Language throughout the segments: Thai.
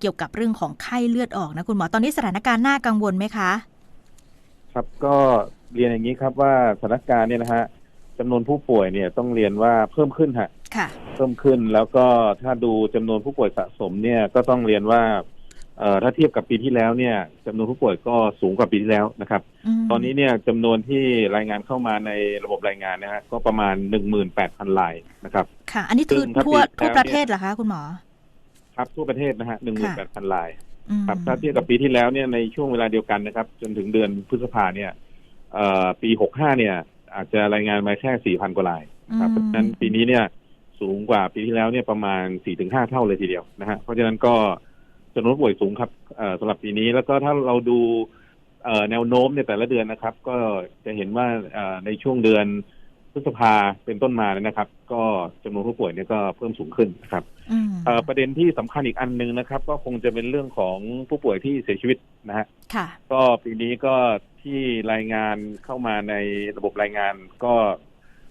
เกี่ยวกับเรื่องของไข้เลือดออกนะคุณหมอตอนนี้สถานการณ์น่ากังวลไหมคะ ครับก็เรียนอย่างนี้ครับว่าสถานการณ์เนี่ยนะฮะจำนวนผู้ป่วยเนี่ยต้องเรียนว่าเพิ่มขึ้นฮะค่ะ เพิ่มขึ้นแล้วก็ถ้าดูจำนวนผู้ป่วยสะสมเนี่ยก็ต้องเรียนว่าเอ่อถ้าเทียบกับปีที่แล้วเนี่ยจำนวนผู้ป่วยก็สูงกว่าปีที่แล้วนะครับมตอนนี้เนี่ยจำนวนที่รายงานเข้ามาในระบบรายงานนะฮะก็ประมาณหนึ่งหมื่นแปดพันรายนะครับ ค่ะ อันนี้คือซึ่งถ้าทั่วปีที่ทั่วแล้วประเทศเหรอคะคุณหมอ ครับทั่วประเทศนะฮะหนึ่งหมื่นแปดพันรายอืมครับถ้าเทียบกับปีที่แล้วเนี่ยในช่วงเวลาเดียวกันนะครับ จนถึงเดือนพฤษภาเนี่ยเอ่อปีหกห้าเนี่ย อาจจะรายงานมาแค่สี่พันกว่ารายครับเพราะฉะนั้นปีนี้เนี่ยสูงกว่าปีที่แล้วเนี่ยประมาณสี่ถึงห้าเท่าเลยทีเดียวนะฮะเพราะฉะนั้นก็จำนวนผู้ป่วยสูงครับเอ่อสำหรับปีนี้แล้วก็ถ้าเราดูเอ่อแนวโน้มในแต่ละเดือนนะครับ ก็จะเห็นว่าเอ่อในช่วงเดือน พฤษภาเป็นต้นมาเนี่ยนะครับ ก็จำนวนผู้ป่วยเนี่ยก็เพิ่มสูงขึ้นนะครับอืมเอ่อประเด็นที่สำคัญอีกอันหนึ่งนะครับ ก็คงจะเป็นเรื่องของผู้ป่วยที่เสียชีวิตนะฮะค่ะก็ปีนี้ก็ที่รายงานเข้ามาในระบบรายงานก็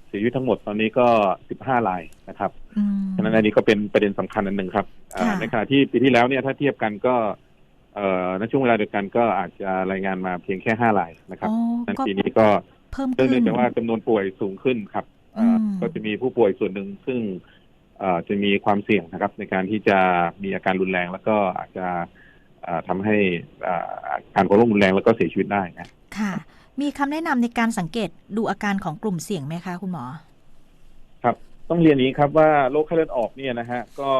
เสียชีวิตทั้งหมดตอนนี้ก็15รายนะครับอืมฉะนั้นอันนี้ก็เป็นประเด็นสำคัญอันหนึ่งครับเอ่อค่ะในขณะที่ปีที่แล้วเนี่ยถ้าเทียบกันก็เอ่อในช่วงเวลาเดียวกันก็อาจจะรายงานมาเพียงแค่5รายนะครับอ๋อนั้นก็ปีนี้ก็ เพิ่มเนื่ขึ้องนจากว่าจำนวนป่วยสูงขึ้นครับเอ่ออมก็จะมีผู้ป่วยส่วนหนึ่งซึ่งเอ่อจะมีความเสี่ยงนะครับ ในการที่จะมีอาการรุนแรง แล้วก็อาจจะเอ่อทำให้เอ่ออาการของโรครุนแรงแล้วก็เสียชีวิตได้นะค่ะ มีคำแนะนำในการสังเกตดูอาการของกลุ่มเสี่ยงไหมคะคุณหมอ ครับ ต้องเรียนอย่างนี้ครับว่าโรคไข้เลือดออกเนี่ยนะฮะก็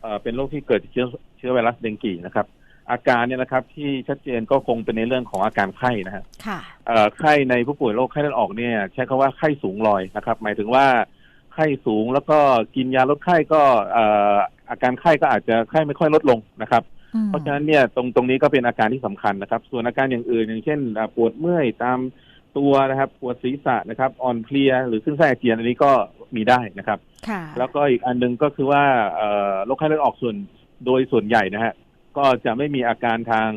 เอ่อเป็นโรคที่เกิดจากเชื้อเชื้อไวรัสเดงกีนะครับ อาการเนี่ยนะครับ ที่ชัดเจนก็คงเป็นในเรื่องของอาการไข้นะฮะค่ะเอ่อไข้ในผู้ป่วยโรคไข้เลือดออกเนี่ย ใช้คำว่าไข้สูงลอยนะครับ หมายถึงว่าไข้สูงแล้วก็กินยาลดไข้ก็เอ่ออาการไข้ก็อาจจะไข้ไม่ค่อยลดลงนะครับอืมเพราะฉะนั้นเนี่ยตรงตรงนี้ก็เป็นอาการที่สำคัญนะครับ ส่วนอาการอย่างอื่นอย่างเช่นอ่าปวดเมื่อยตามตัวนะครับปวดศีรษะนะครับอ่อนเพลีย หรือขึ้นไส้อาเจียนอันนี้ก็มีได้นะครับค่ะแล้วก็อีกอันหนึงก็คือว่าเอ่อโรคไข้เลือดออกส่วนโดยส่วนใหญ่นะฮะ ก็จะไม่มีอาการทาง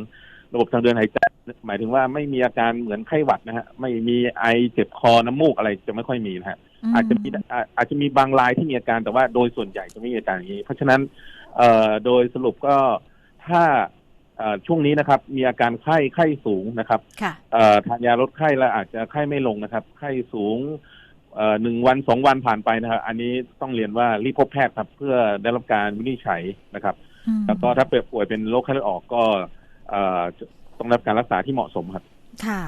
ระบบทางเดินหายใจ หมายถึงว่าไม่มีอาการเหมือนไข้หวัดนะฮะ ไม่มีไอเจ็บคอน้ำมูกอะไรจะไม่ค่อยมีนะฮะ อาจจะมีอาอาจจะมีบางรายที่มีอาการแต่ว่าโดยส่วนใหญ่จะไม่มีอาการอย่างนี้ เพราะฉะนั้นเอ่อโดยสรุปก็ถ้าเอ่อช่วงนี้นะครับ มีอาการไข้ไข้สูงนะครับค่ะเอ่อทานยาลดไข้แล้วอาจจะไข้ไม่ลงนะครับ ไข้สูงเอ่อ หนึ่งวันสองวันผ่านไปนะครับ อันนี้ต้องเรียนว่ารีบพบแพทย์ครับ เพื่อได้รับการวินิจฉัยนะครับอืมแล้วก็ถ้าป่วยเป็นโรคไข้เลือดออกก็เอ่อจะต้องได้รับการรักษาที่เหมาะสมครับ ค่ะ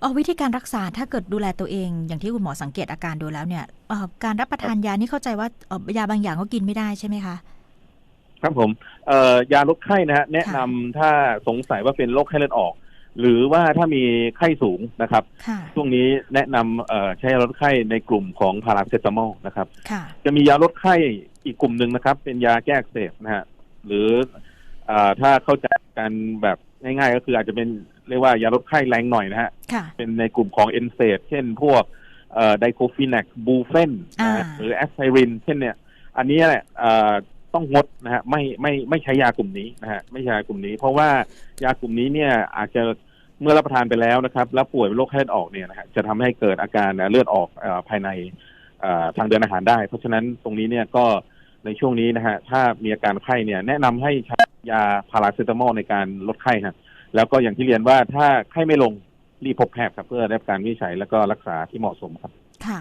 เอาวิธีการรักษาถ้าเกิดดูแลตัวเอง อย่างที่คุณหมอสังเกตอาการดูแล้วเนี่ยเอ่อการรับประทานยานี่เข้าใจว่าเอ่อยาบางอย่างก็กินไม่ได้ใช่ไหมคะครับผมเอ่อยาลดไข้นะฮะแนะนำถ้าสงสัยว่าเป็นโรคไข้เลือดออก หรือว่าถ้ามีไข้สูงนะครับค่ะช่วงนี้แนะนำเอ่อใช้ยาลดไข้ในกลุ่มของพาราเซตามอลนะครับค่ะจะมียาลดไข้อีกกลุ่มหนึ่งนะครับ เป็นยาแก้อักเสบนะฮะหรือเอ่อถ้าเข้าใจกันแบบง่ายๆ ก็คืออาจจะเป็นเรียกว่ายาลดไข้แรงหน่อยนะฮะค่ะเป็นในกลุ่มของเอนเซดเช่นพวกไดโคฟินักบูเฟนอ่าหรือแอสไพรินเช่นเนี่ย อันนี้แหละเอ่อ ต้องงดนะฮะไม่ไม่ไม่ใช้ยากลุ่มนี้นะฮะไม่ใช้ยากลุ่มนี้ เพราะว่ายากลุ่มนี้เนี่ยอาจจะเมื่อรับประทานไปแล้วนะครับ แล้วป่วยเป็นโรคเลือดออกเนี่ยนะฮะจะทำให้เกิดอาการเลือดออกภายในทางเดินอาหารได้ เพราะฉะนั้นตรงนี้เนี่ยก็ในช่วงนี้นะฮะถ้ามีอาการไข้เนี่ยแนะนำให้ใช้ยาพาราเซตามอลในการลดไข้ครับแล้วก็อย่างที่เรียนว่าถ้าไข้ไม่ลงรีบพบแพทย์ครับเพื่อได้รับการวินิจฉัยแล้วก็รักษาที่เหมาะสมครับ ค่ะ